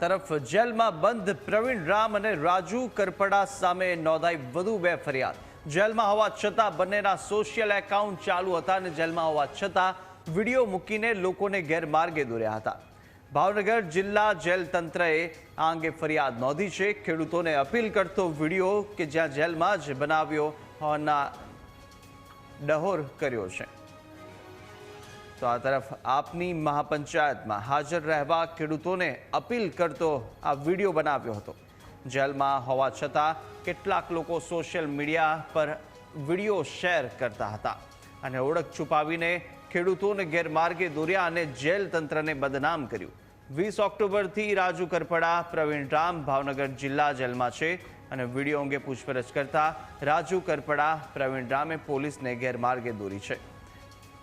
તરફ જેલમાં બંધ પ્રવીણ રામ અને રાજુ કરપડા સામે નોંધાઈ વધુ બે ફરિયાદ. જેલમાં હોવા છતાં બંનેના સોશિયલ એકાઉન્ટ ચાલુ હતા અને જેલમાં હોવા છતાં વીડિયો મૂકીને લોકોને ગેરમાર્ગે દોર્યા હતા. ભાવનગર જિલ્લા જેલ તંત્રએ આ અંગે ફરિયાદ નોંધી છે. ખેડૂતોને અપીલ કરતો વીડિયો કે જ્યાં જેલમાં જ બનાવ્યો હોવાના ડહોર કર્યો છે. તો આ તરફ આપની મહાપંચાયતમાં હાજર રહેવા ખેડૂતોને અપીલ કરતો આ વીડિયો બનાવ્યો હતો. જેલમાં હોવા છતાં કેટલાક લોકો સોશિયલ મીડિયા પર વીડિયો શેર કરતા હતા અને ઓળખ છુપાવીને ખેડૂતોને ગેરમાર્ગે દોર્યા અને જેલ તંત્રને બદનામ કર્યું. વીસ ઓક્ટોબરથી રાજુ કરપડા, પ્રવીણ રામ ભાવનગર જિલ્લા જેલમાં છે અને વીડિયો અંગે પૂછપરછ કરતા રાજુ કરપડા, પ્રવીણ રામે પોલીસને ગેરમાર્ગે દોરી છે.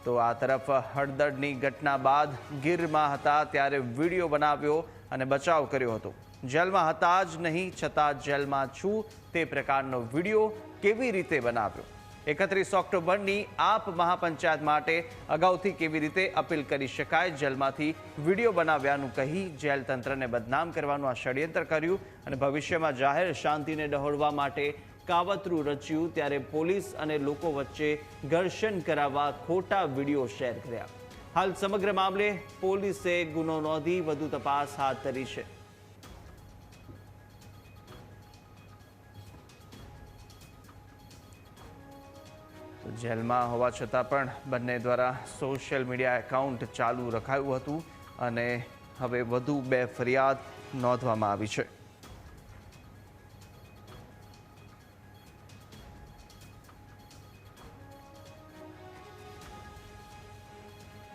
તો આ તરફ હળદરની ઘટના બાદ ગીરમાં હતા ત્યારે વીડિયો બનાવ્યો અને બચાવ કર્યો હતો. જેલમાં હતા જ નહીં, છતાં જેલમાં છું તે પ્રકારનો વીડિયો કેવી રીતે બનાવ્યો? એકત્રીસ ઓક્ટોબરની આપ મહાપંચાયત માટે અગાઉથી કેવી રીતે અપીલ કરી શકાય? જેલમાંથી વીડિયો બનાવ્યાનું કહી જેલ તંત્રને બદનામ કરવાનું આ ષડયંત્ર કર્યું અને ભવિષ્યમાં જાહેર શાંતિને ડહોળવા માટે કાવતરું રચ્યું ત્યારે પોલીસ અને લોકો વચ્ચે ઘર્ષણ કરાવવા ખોટા વીડિયો શેર કર્યા. હાલ સમગ્ર મામલે પોલીસે ગુનો નોંધી વધુ તપાસ હાથ ધરી છે. જેલમાં હોવા છતાં પણ બંને દ્વારા સોશિયલ મીડિયા એકાઉન્ટ ચાલુ રખાયું હતું અને હવે વધુ બે ફરિયાદ નોંધવામાં આવી છે.